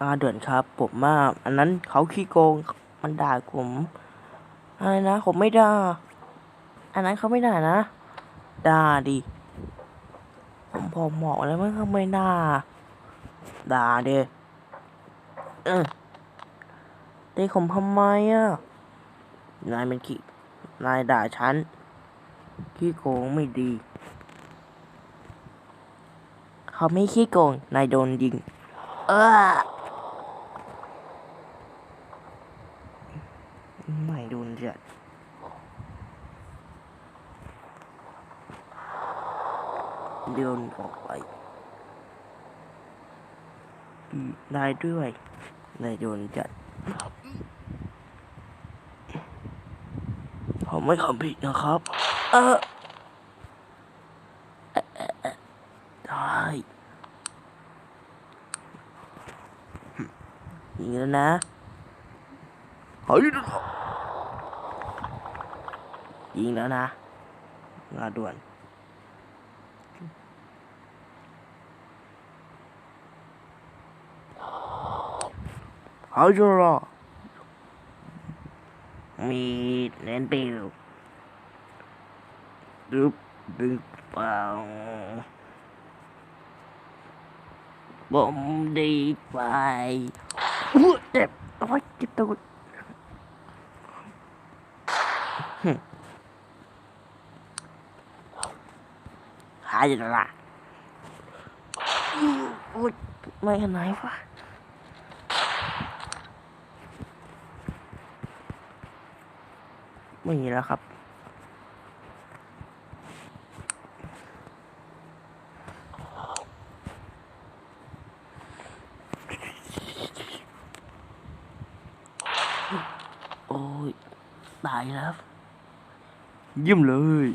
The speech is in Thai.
อาเดือนครับ ผมว่าอันนั้นเขาขี้โกง มันด่าผมอะไรนะ ผมไม่ด่า อันนั้นเขาไม่ด่านะ ด่าดิ ผมพอเหมาะแล้วมันก็ไม่ด่า ด่าเด้เออเด็กผมทำไมอะ นายเป็นขี้ นายด่าฉัน ขี้โกงไม่ดี เขาไม่ขี้โกง นายโดนยิง เออ ไม่โดนเจ็ดเดินออกไปนายด้วยนายโดนจัดผมไม่ทำผิดนะครับ เออเอ่อเอ่อเอ่อได้ยิงแล้วนะ เฮ้ยยิงแล้วนะงาด่วน How you roll? มีเน้นปิวดึบดึบเปล่าผมดีไปอุ๊ยเจ็บโอ้ยเจ็บตัวหึ หายอยู่ละโอ้ยไม่ขนาดไหนวะไม่มีแล้วครับ โอ้ย ตายแล้วยี่ยมเลย